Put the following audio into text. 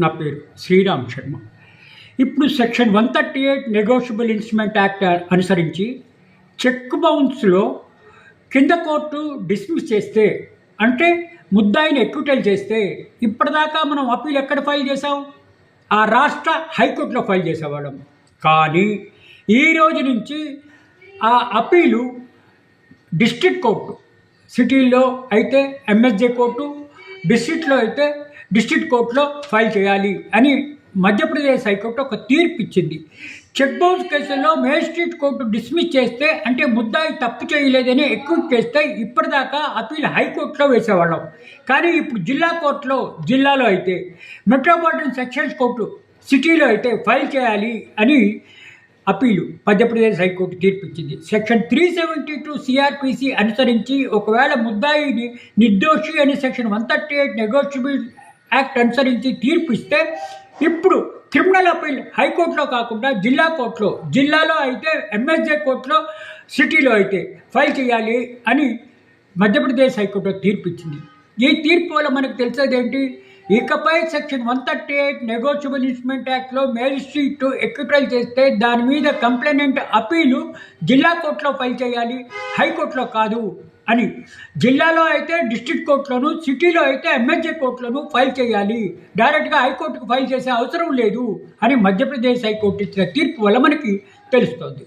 నా పేరు శ్రీరామ్ శర్మ. ఇప్పుడు section one thirty eight negotiable instrument act అనుసరించి చెక్ బౌన్స్లో కింద కోర్టు డిస్మిస్ చేస్తే అంటే ముద్దాయిని ఎక్విటల్ చేస్తే ఇప్పటిదాకా మనం అప్పీల్ ఎక్కడ ఫైల్ చేసాం ఆ రాష్ట్ర హైకోర్టులో ఫైల్ చేసేవాళ్ళం. కానీ ఈ రోజు నుంచి ఆ అప్పీలు డిస్ట్రిక్ట్ కోర్టు సిటీల్లో అయితే ఎంఎస్జే కోర్టు డిస్ట్రిక్ట్లో అయితే డిస్ట్రిక్ట్ కోర్టులో ఫైల్ చేయాలి అని మధ్యప్రదేశ్ హైకోర్టు ఒక తీర్పు ఇచ్చింది. చెక్ బౌన్స్ కేసుల్లో మేజిస్ట్రేట్ కోర్టు డిస్మిస్ చేస్తే అంటే ముద్దాయి తప్పు చేయలేదని ఎక్విట్ చేస్తే ఇప్పటిదాకా అప్పీల్ హైకోర్టులో వేసేవాళ్ళం. కానీ ఇప్పుడు జిల్లా కోర్టులో జిల్లాలో అయితే మెట్రోపాలిటన్ సెక్షన్స్ కోర్టు సిటీలో అయితే ఫైల్ చేయాలి అని అప్పీలు మధ్యప్రదేశ్ హైకోర్టు తీర్పు ఇచ్చింది section three seventy two CrPC అనుసరించి ఒకవేళ ముద్దాయిని నిర్దోషి అని section one thirty eight negotiable act అనుసరించి తీర్పు ఇస్తే ఇప్పుడు క్రిమినల్ అప్పీల్ హైకోర్టులో కాకుండా జిల్లా కోర్టులో జిల్లాలో అయితే ఎంఎస్జే కోర్టులో సిటీలో అయితే ఫైల్ చేయాలి అని మధ్యప్రదేశ్ హైకోర్టు తీర్పు ఇచ్చింది. ఈ తీర్పు వల్ల మనకు తెలిసేది ఏంటి? ఇకపై section one thirty eight negotiable instrument యాక్ట్లో మేజిస్ట్రేట్ ఎక్విటల్ చేస్తే దాని మీద కంప్లైనెంట్ అప్పీలు జిల్లా కోర్టులో ఫైల్ చేయాలి హైకోర్టులో కాదు అని. జిల్లాలో అయితే డిస్ట్రిక్ట్ కోర్టులోను సిటీలో అయితే ఎంఎస్ఏ కోర్టులోను ఫైల్ చేయాలి. డైరెక్ట్గా హైకోర్టుకు ఫైల్ చేసే అవసరం లేదు అని మధ్యప్రదేశ్ హైకోర్టు ఇచ్చిన తీర్పు వల్ల మనకి తెలుస్తోంది.